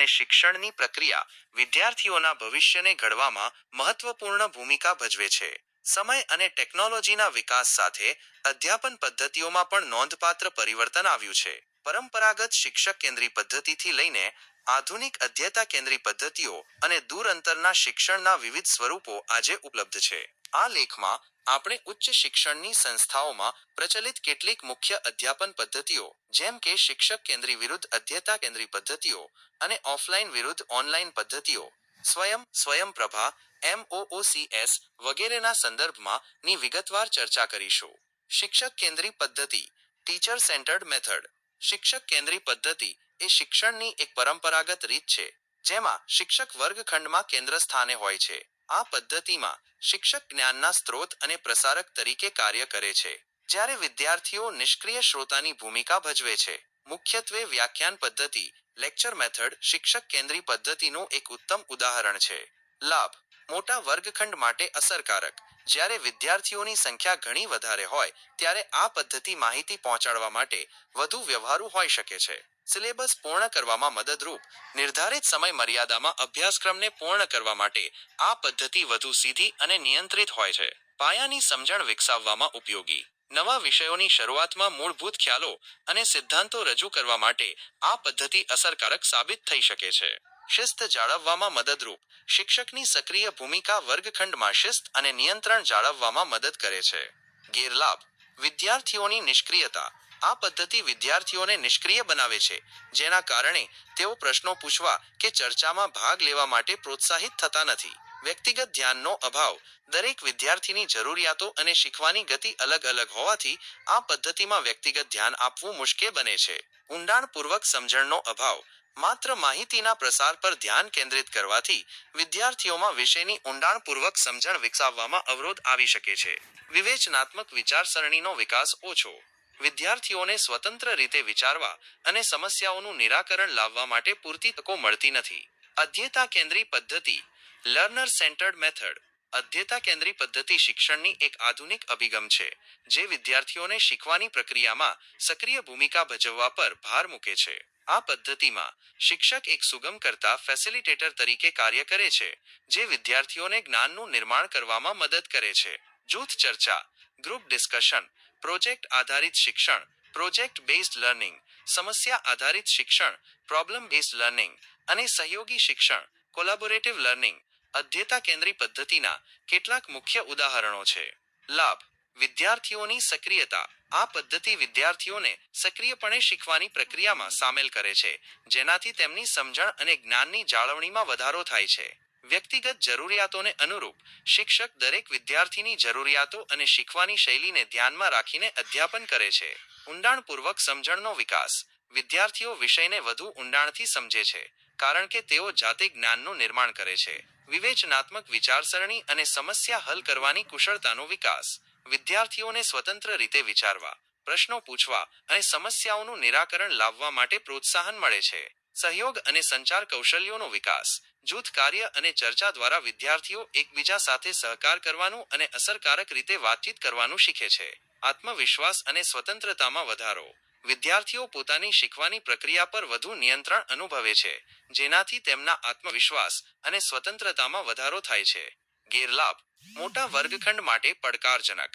અને શિક્ષણની પ્રક્રિયા વિદ્યાર્થીઓના ભવિષ્યને ઘડવામાં મહત્વપૂર્ણ ભૂમિકા ભજવે છે. સમય અને ટેકનોલોજીના વિકાસ સાથે અધ્યાપન પદ્ધતિઓમાં પણ નોંધપાત્ર પરિવર્તન આવ્યું છે. પરંપરાગત શિક્ષક કેન્દ્રી પદ્ધતિથી લઈને આધુનિક અધ્યતા કેન્દ્રી પદ્ધતિઓ અને દૂર અંતરના શિક્ષણના વિવિધ સ્વરૂપો આજે ઉપલબ્ધ છે. આ લેખમાં આપણે ઉચ્ચ શિક્ષણની સંસ્થાઓમાં પ્રચલિત કેટલીક મુખ્ય અધ્યાપન પદ્ધતિઓ, જેમ કે શિક્ષક કેન્દ્રી વિરુદ્ધ અધ્યતા કેન્દ્રી પદ્ધતિઓ અને ઓફલાઈન વિરુદ્ધ ઓનલાઈન પદ્ધતિઓ, સ્વયં સ્વયંપ્રભા એમઓઓસીએસ વગેરેના સંદર્ભમાં ની વિગતવાર ચર્ચા કરીશું. શિક્ષક કેન્દ્રી પદ્ધતિ, ટીચર સેન્ટર્ડ મેથડ. શિક્ષક કેન્દ્રી પદ્ધતિ એ શિક્ષણની એક પરંપરાગત રીત છે, જેમાં શિક્ષક વર્ગખંડમાં કેન્દ્ર સ્થાને હોય છે. આ પદ્ધતિમાં શિક્ષક જ્ઞાનના સ્ત્રોત અને પ્રસારક તરીકે કાર્ય કરે છે. જ્યારે વિદ્યાર્થીઓ નિષ્ક્રિય શ્રોતાની ભૂમિકા ભજવે છે, મુખ્યત્વે વ્યાખ્યાન પદ્ધતિ લેક્ચર મેથડ શિક્ષક કેન્દ્રી પદ્ધતિનું એક ઉત્તમ ઉદાહરણ છે. લાભ મોટા વર્ગખંડ માટે અસરકારક. જ્યારે વિદ્યાર્થીઓની સંખ્યા ઘણી વધારે હોય, ત્યારે આ પદ્ધતિ માહિતી પહોંચાડવા માટે વધુ વ્યવહારુ હોઈ શકે છે. સિલેબસ પૂર્ણ કરવામાં મદદરૂપ, નિર્ધારિત સમય મર્યાદામાં અભ્યાસક્રમને પૂર્ણ કરવા માટે આ પદ્ધતિ વધુ સીધી અને નિયંત્રિત હોય છે. પાયાની સમજણ વિકસાવવામાં ઉપયોગી. નવા વિષયોની શરૂઆતમાં મૂળભૂત ખ્યાલો અને સિદ્ધાંતો રજૂ કરવા માટે આ પદ્ધતિ અસરકારક સાબિત થઈ શકે છે. શિસ્ત જાળવવામાં મદદરૂપ, શિક્ષકની સક્રિય ભૂમિકા વર્ગખંડમાં શિસ્ત અને નિયંત્રણ જાળવવામાં મદદ કરે છે. ગેરલાભ, વિદ્યાર્થીઓની નિષ્ક્રિયતા. આ પદ્ધતિ વિદ્યાર્થીઓને નિષ્ક્રિય બનાવે છે, જેના કારણે તેઓ પ્રશ્નો પૂછવા કે ચર્ચામાં ભાગ લેવા માટે પ્રોત્સાહિત થતા નથી. વ્યક્તિગત ધ્યાનનો અભાવ, દરેક વિદ્યાર્થીની જરૂરિયાતો અને શીખવાની ગતિ અલગ અલગ હોવાથી આ પદ્ધતિમાં વ્યક્તિગત ધ્યાન આપવું મુશ્કેલ બને છે. ઊંડાણપૂર્વક સમજણનો અભાવ, માત્ર માહિતીના પ્રસાર પર ધ્યાન કેન્દ્રિત કરવાથી વિદ્યાર્થીઓમાં વિષયની ઊંડાણપૂર્વક સમજણ વિકસાવવામાં અવરોધ આવી શકે છે. વિવેચનાત્મક વિચારસરણીનો વિકાસ ઓછો, વિદ્યાર્થીઓને સ્વતંત્ર રીતે વિચારવા અને સમસ્યાઓનું નિરાકરણ લાવવા માટે પૂરતી તકો મળતી નથી. અધ્યતા કેન્દ્રી પદ્ધતિ લર્નર સેન્ટર્ડ મેથડ અધ્યતા કેન્દ્રી પદ્ધતિ શિક્ષણની એક આધુનિક અભિગમ છે, જે વિદ્યાર્થીઓને શીખવાની પ્રક્રિયામાં સક્રિય ભૂમિકા ભજવવા પર ભાર મૂકે છે. આ પદ્ધતિમાં શિક્ષક એક સુગમ કરતા ફેસિલિટેટર તરીકે કાર્ય કરે છે, જે વિદ્યાર્થીઓને જ્ઞાનનું નિર્માણ કરવામાં મદદ કરે છે. જૂથ ચર્ચા, ગ્રુપ ડિસ્કશન, પ્રોજેક્ટ આધારિત શિક્ષણ, પ્રોજેક્ટ બેઝડ લર્નિંગ, સમસ્યા આધારિત શિક્ષણ, પ્રોબ્લેમ બેઝડ લર્નિંગ અને સહયોગી શિક્ષણ, કોલાબોરેટિવ લર્નિંગ અધ્યતા કેન્દ્રી પદ્ધતિના કેટલાક મુખ્ય ઉદાહરણો છે. લાભ. વિદ્યાર્થીઓની સક્રિયતા. આ પદ્ધતિ વિદ્યાર્થીઓને સક્રિયપણે શીખવાની પ્રક્રિયામાં સામેલ કરે છે, જેનાથી તેમની સમજણ અને જ્ઞાનની જાળવણીમાં વધારો થાય છે. વ્યક્તિગત જરૂરિયાતોને અનુરૂપ શિક્ષક દરેક વિદ્યાર્થીની જરૂરિયાતો અને શીખવાની શૈલીને ધ્યાનમાં રાખીને અધ્યાપન કરે છે. ઊંડાણપૂર્વક સમજણનો વિકાસ. વિદ્યાર્થીઓ વિષયને વધુ ઊંડાણથી સમજે છે, કારણ કે તેઓ જાતે જ્ઞાનનું નિર્માણ કરે છે. વિવેચનાત્મક વિચારસરણી અને સમસ્યા હલ કરવાની કુશળતાનો વિકાસ. વિદ્યાર્થીઓને સ્વતંત્ર રીતે વિચારવા, પ્રશ્નો પૂછવા અને સમસ્યાઓનું નિરાકરણ લાવવા માટે પ્રોત્સાહન મળે છે. સહયોગ અને સંચાર કૌશલ્યોનો વિકાસ, જૂથ કાર્ય અને ચર્ચા દ્વારા વિદ્યાર્થીઓ એકબીજા સાથે સહકાર કરવાનું અને અસરકારક રીતે વાતચીત કરવાનું શીખે છે. આત્મવિશ્વાસ અને સ્વતંત્રતામાં વધારો. વિદ્યાર્થીઓ પોતાની શીખવાની પ્રક્રિયા પર વધુ નિયંત્રણ અનુભવે છે, જેનાથી તેમના આત્મવિશ્વાસ અને સ્વતંત્રતામાં વધારો થાય છે. ગેરલાભ, મોટા વર્ગખંડ માટે પડકારજનક.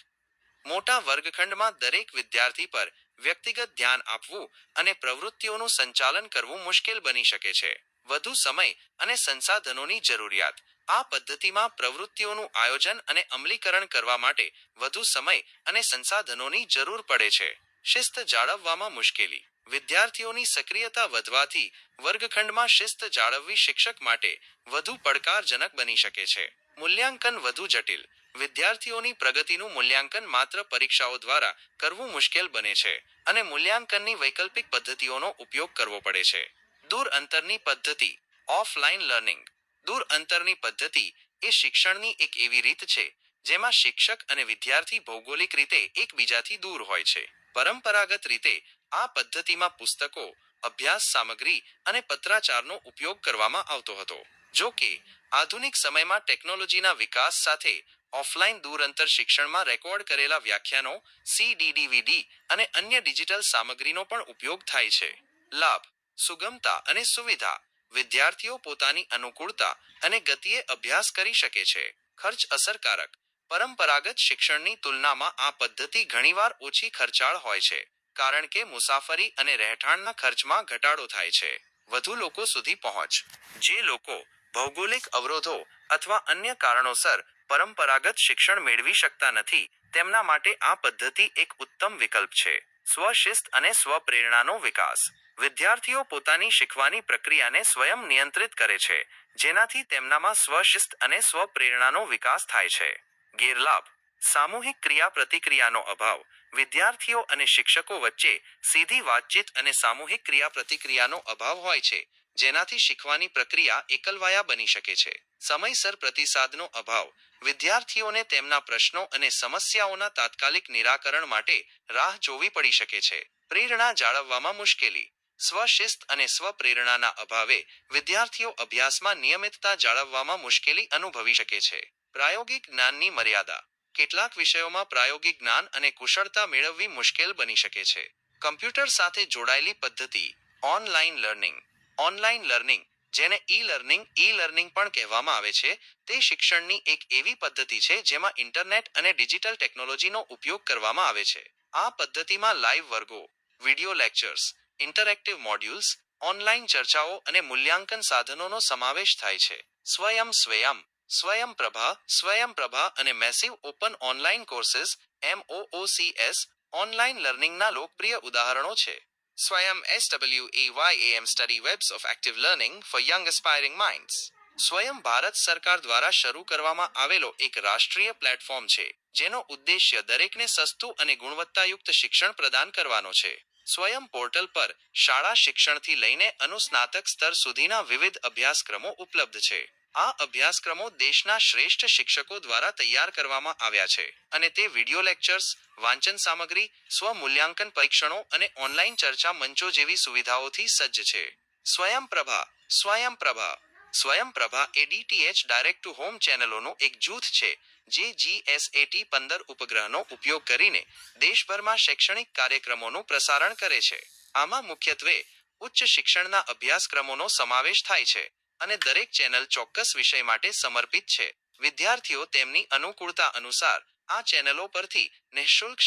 મોટા વર્ગખંડમાં દરેક વિદ્યાર્થી પર વ્યક્તિગત ધ્યાન આપવું અને પ્રવૃત્તિઓનું સંચાલન કરવું મુશ્કેલ બની શકે છે. વધુ સમય અને સંસાધનોની જરૂરિયાત. આ પદ્ધતિમાં પ્રવૃત્તિઓનું આયોજન અને અમલીકરણ કરવા માટે વધુ સમય અને સંસાધનોની જરૂર પડે છે. શિસ્ત જાળવવામાં મુશ્કેલી. વિદ્યાર્થીઓની સક્રિયતા વધવાથી વર્ગખંડમાં શિસ્ત જાળવવી શિક્ષક માટે વધુ પડકારજનક બની શકે છે. મૂલ્યાંકન વધુ જટિલ. વિદ્યાર્થીઓની પ્રગતિનું મૂલ્યાંકન માત્ર પરીક્ષાઓ દ્વારા કરવું મુશ્કેલ બને છે અને મૂલ્યાંકનની વૈકલ્પિક પદ્ધતિઓનો ઉપયોગ કરવો પડે છે. દૂર અંતરની પદ્ધતિ ઓફલાઈન લર્નિંગ. દૂર અંતરની પદ્ધતિ એ શિક્ષણની એક એવી રીત છે જેમાં શિક્ષક અને વિદ્યાર્થી ભૌગોલિક રીતે એકબીજાથી દૂર હોય છે. પરંપરાગત રીતે આ પદ્ધતિમાં પુસ્તકો, અભ્યાસ સામગ્રી અને પત્રાચારનો ઉપયોગ કરવામાં આવતો હતો. જો કે, આધુનિક સમયમાં ટેકનોલોજીના વિકાસ સાથે ઓફલાઈન દૂર અંતર શિક્ષણમાં રેકોર્ડ કરેલા વ્યાખ્યાનો સીડીડીવીડી અને અન્ય ડિજિટલ સામગ્રીનો પણ ઉપયોગ થાય છે. લાભ, સુગમતા અને સુવિધા. વિદ્યાર્થીઓ પોતાની અનુકૂળતા અને ગતિએ અભ્યાસ કરી શકે છે. ખર્ચ અસરકારક. પરંપરાગત શિક્ષણની તુલનામાં આ પદ્ધતિ ઘણીવાર ઓછી ખર્ચાળ હોય છે, કારણ કે મુસાફરી અને રહેઠાણના ખર્ચમાં ઘટાડો થાય છે. વધુ લોકો સુધી પહોંચ. જે લોકો ભૌગોલિક અવરોધો અથવા અન્ય કારણોસર પરંપરાગત શિક્ષણ મેળવી શકતા નથી, તેમના માટે આ પદ્ધતિ એક ઉત્તમ વિકલ્પ છે. સ્વશિસ્ત અને સ્વપ્રેરણાનો વિકાસ. વિદ્યાર્થીઓ પોતાની શીખવાની પ્રક્રિયાને સ્વયં નિયંત્રિત કરે છે, જેનાથી તેમનામાં સ્વશિસ્ત અને સ્વપ્રેરણાનો વિકાસ થાય છે. ગેરલાભ. સામૂહિક ક્રિયા પ્રતિક્રિયાનો અભાવ. વિદ્યાર્થીઓ અને શિક્ષકો વચ્ચે સીધી વાતચીત અને સામૂહિક ક્રિયા પ્રતિક્રિયાનો અભાવ હોય છે, જેનાથી શીખવાની પ્રક્રિયા એકલવાયા બની શકે છે. સમયસર પ્રતિસાદનો અભાવ. વિદ્યાર્થીઓને તેમના પ્રશ્નો અને સમસ્યાઓના તાત્કાલિક નિરાકરણ માટે રાહ જોવી પડી શકે છે. પ્રેરણા જાળવવામાં મુશ્કેલી. સ્વશિસ્ત અને સ્વપ્રેરણાના અભાવે વિદ્યાર્થીઓ અભ્યાસમાં નિયમિતતા જાળવવામાં મુશ્કેલી અનુભવી શકે છે. પ્રાયોગિક જ્ઞાનની મર્યાદા. કેટલાક વિષયોમાં પ્રાયોગિક જ્ઞાન અને કુશળતા મેળવવી મુશ્કેલ બની શકે છે. કમ્પ્યુટર સાથે જોડાયેલી પદ્ધતિ ઓનલાઈન લર્નિંગ. ઓનલાઈન લર્નિંગ, જેને ઈ લર્નિંગ ઈ લર્નિંગ પણ કહેવામાં આવે છે, તે શિક્ષણની એક એવી પદ્ધતિ છે જેમાં ઇન્ટરનેટ અને ડિજિટલ ટેકનોલોજીનો ઉપયોગ કરવામાં આવે છે. આ પદ્ધતિમાં લાઈવ વર્ગો, video lectures, interactive modules online ચર્ચાઓ અને મૂલ્યાંકન સાધનોનો સમાવેશ થાય છે. સ્વયં સ્વયં સ્વયંપ્રભા સ્વયંપ્રભા અને massive open online courses MOOCS online લર્નિંગના લોકપ્રિય ઉદાહરણો છે. Swayam SWAYAM study webs of active learning for young aspiring minds Swayam Bharat સરકાર દ્વારા શરૂ કરવામાં આવેલો એક રાષ્ટ્રીય પ્લેટફોર્મ છે, જેનો ઉદ્દેશ્ય દરેકને સસ્તું અને ગુણવત્તાયુક્ત શિક્ષણ પ્રદાન કરવાનો છે. સ્વયં પોર્ટલ પર શાળા શિક્ષણથી લઈને અનુસ્નાતક સ્તર સુધીના વિવિધ અભ્યાસક્રમો ઉપલબ્ધ છે. આ અભ્યાસક્રમો દેશના શ્રેષ્ઠ શિક્ષકો દ્વારા તૈયાર કરવામાં આવ્યા છે અને તે વિડિયો લેક્ચર્સ, વાંચન સામગ્રી, સ્વમૂલ્યાંકન પરીક્ષણો અને ઓનલાઈન ચર્ચા મંચો જેવી સુવિધાઓથી સજ્જ છે. સ્વયંપ્રભા સ્વયંપ્રભા સ્વયંપ્રભા એ ડીટીએચ ડાયરેક્ટ ટુ હોમ ચેનલોનું એક જૂથ છે, જે જીએસએટી પંદર ઉપગ્રહનો ઉપયોગ કરીને દેશભરમાં શૈક્ષણિક કાર્યક્રમોનું પ્રસારણ કરે છે. આમાં મુખ્યત્વે ઉચ્ચ શિક્ષણના અભ્યાસક્રમોનો સમાવેશ થાય છે. અને દરેક ચેનલ ચોક્કસ વિષય માટે સમર્પિત છે. વિદ્યાર્થીઓ તેમની અનુકૂળતા અનુસાર આ ચેનલો પરથી નિઃશુલ્ક